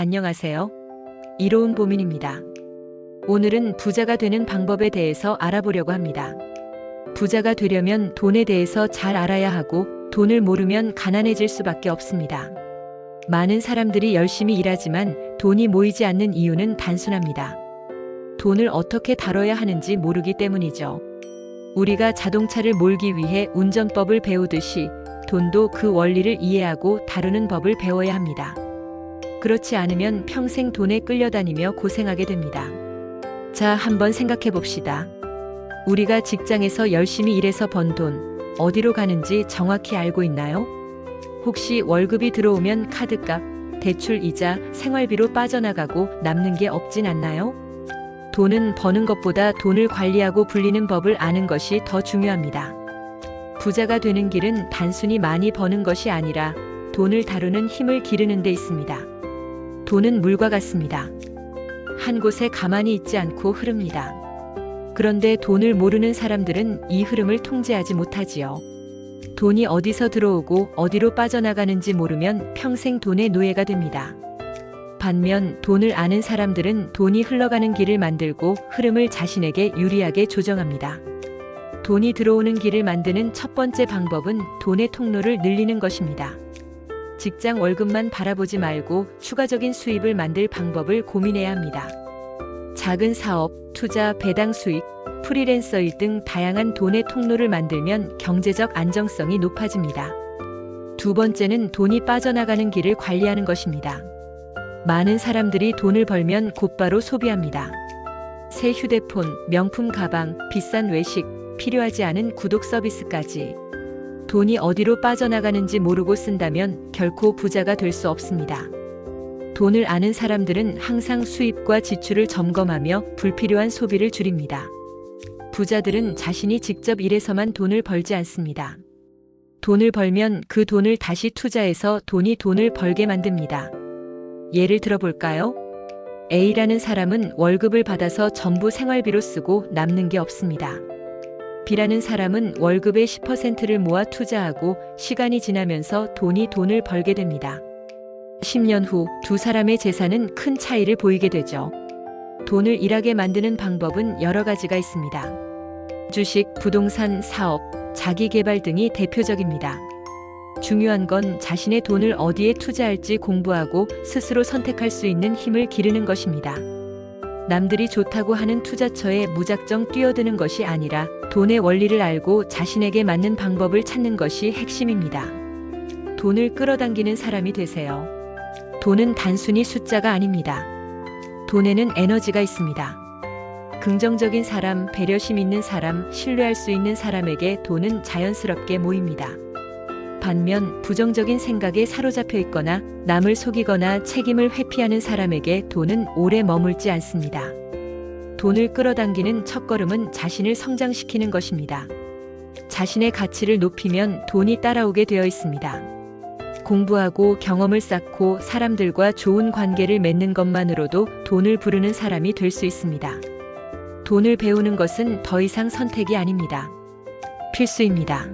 안녕하세요. 이로운 보민입니다. 오늘은 부자가 되는 방법에 대해서 알아보려고 합니다. 부자가 되려면 돈에 대해서 잘 알아야 하고 돈을 모르면 가난해질 수밖에 없습니다. 많은 사람들이 열심히 일하지만 돈이 모이지 않는 이유는 단순합니다. 돈을 어떻게 다뤄야 하는지 모르기 때문이죠. 우리가 자동차를 몰기 위해 운전법을 배우듯이 돈도 그 원리를 이해하고 다루는 법을 배워야 합니다. 그렇지 않으면 평생 돈에 끌려다니며 고생하게 됩니다. 자, 한번 생각해 봅시다. 우리가 직장에서 열심히 일해서 번 돈, 어디로 가는지 정확히 알고 있나요? 혹시 월급이 들어오면 카드값, 대출 이자, 생활비로 빠져나가고 남는 게 없진 않나요? 돈은 버는 것보다 돈을 관리하고 불리는 법을 아는 것이 더 중요합니다. 부자가 되는 길은 단순히 많이 버는 것이 아니라 돈을 다루는 힘을 기르는 데 있습니다. 돈은 물과 같습니다. 한 곳에 가만히 있지 않고 흐릅니다. 그런데 돈을 모르는 사람들은 이 흐름을 통제하지 못하지요. 돈이 어디서 들어오고 어디로 빠져나가는지 모르면 평생 돈의 노예가 됩니다. 반면 돈을 아는 사람들은 돈이 흘러가는 길을 만들고 흐름을 자신에게 유리하게 조정합니다. 돈이 들어오는 길을 만드는 첫 번째 방법은 돈의 통로를 늘리는 것입니다. 직장 월급만 바라보지 말고 추가적인 수입을 만들 방법을 고민해야 합니다. 작은 사업, 투자, 배당 수익, 프리랜서 일등 다양한 돈의 통로를 만들면 경제적 안정성이 높아집니다. 두 번째는 돈이 빠져나가는 길을 관리하는 것입니다. 많은 사람들이 돈을 벌면 곧바로 소비합니다. 새 휴대폰, 명품 가방, 비싼 외식, 필요하지 않은 구독 서비스까지. 돈이 어디로 빠져나가는지 모르고 쓴다면 결코 부자가 될 수 없습니다. 돈을 아는 사람들은 항상 수입과 지출을 점검하며 불필요한 소비를 줄입니다. 부자들은 자신이 직접 일해서만 돈을 벌지 않습니다. 돈을 벌면 그 돈을 다시 투자해서 돈이 돈을 벌게 만듭니다. 예를 들어볼까요? A라는 사람은 월급을 받아서 전부 생활비로 쓰고 남는 게 없습니다. B라는 사람은 월급의 10%를 모아 투자하고 시간이 지나면서 돈이 돈을 벌게 됩니다. 10년 후 두 사람의 재산은 큰 차이를 보이게 되죠. 돈을 일하게 만드는 방법은 여러 가지가 있습니다. 주식, 부동산, 사업, 자기 개발 등이 대표적입니다. 중요한 건 자신의 돈을 어디에 투자할지 공부하고 스스로 선택할 수 있는 힘을 기르는 것입니다. 남들이 좋다고 하는 투자처에 무작정 뛰어드는 것이 아니라 돈의 원리를 알고 자신에게 맞는 방법을 찾는 것이 핵심입니다. 돈을 끌어당기는 사람이 되세요. 돈은 단순히 숫자가 아닙니다. 돈에는 에너지가 있습니다. 긍정적인 사람, 배려심 있는 사람, 신뢰할 수 있는 사람에게 돈은 자연스럽게 모입니다. 반면 부정적인 생각에 사로잡혀 있거나 남을 속이거나 책임을 회피하는 사람에게 돈은 오래 머물지 않습니다. 돈을 끌어당기는 첫걸음은 자신을 성장시키는 것입니다. 자신의 가치를 높이면 돈이 따라오게 되어 있습니다. 공부하고 경험을 쌓고 사람들과 좋은 관계를 맺는 것만으로도 돈을 부르는 사람이 될 수 있습니다. 돈을 배우는 것은 더 이상 선택이 아닙니다. 필수입니다.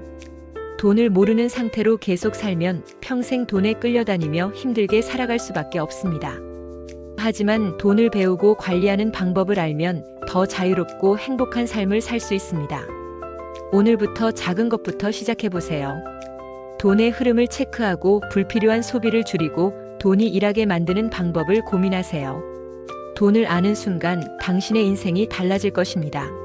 돈을 모르는 상태로 계속 살면 평생 돈에 끌려다니며 힘들게 살아갈 수밖에 없습니다. 하지만 돈을 배우고 관리하는 방법을 알면 더 자유롭고 행복한 삶을 살 수 있습니다. 오늘부터 작은 것부터 시작해 보세요. 돈의 흐름을 체크하고 불필요한 소비를 줄이고 돈이 일하게 만드는 방법을 고민하세요. 돈을 아는 순간 당신의 인생이 달라질 것입니다.